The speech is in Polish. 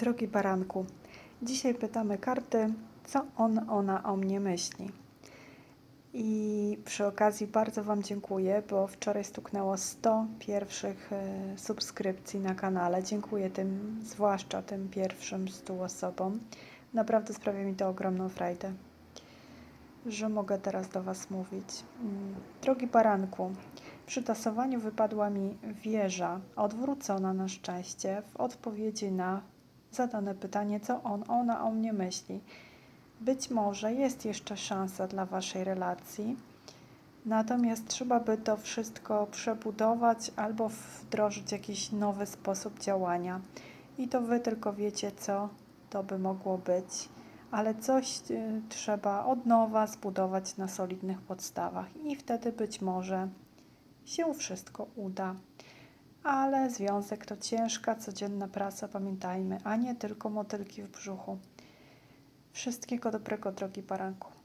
Drogi baranku, dzisiaj pytamy karty, co on, ona o mnie myśli. I przy okazji bardzo Wam dziękuję, bo wczoraj stuknęło 100 pierwszych e, subskrypcji na kanale. Dziękuję tym, zwłaszcza tym pierwszym 100 osobom. Naprawdę sprawia mi to ogromną frajdę, że mogę teraz do Was mówić. Mm, Drogi baranku, przy tasowaniu wypadła mi wieża odwrócona na szczęście w odpowiedzi na zadane pytanie, co on, ona o mnie myśli. Być może jest jeszcze szansa dla Waszej relacji, natomiast trzeba by to wszystko przebudować albo wdrożyć jakiś nowy sposób działania. I to Wy tylko wiecie, co to by mogło być, ale coś y, trzeba od nowa zbudować na solidnych podstawach i wtedy być może się wszystko uda. Ale związek to ciężka, codzienna praca, pamiętajmy, a nie tylko motylki w brzuchu. Wszystkiego dobrego, drogi baranku.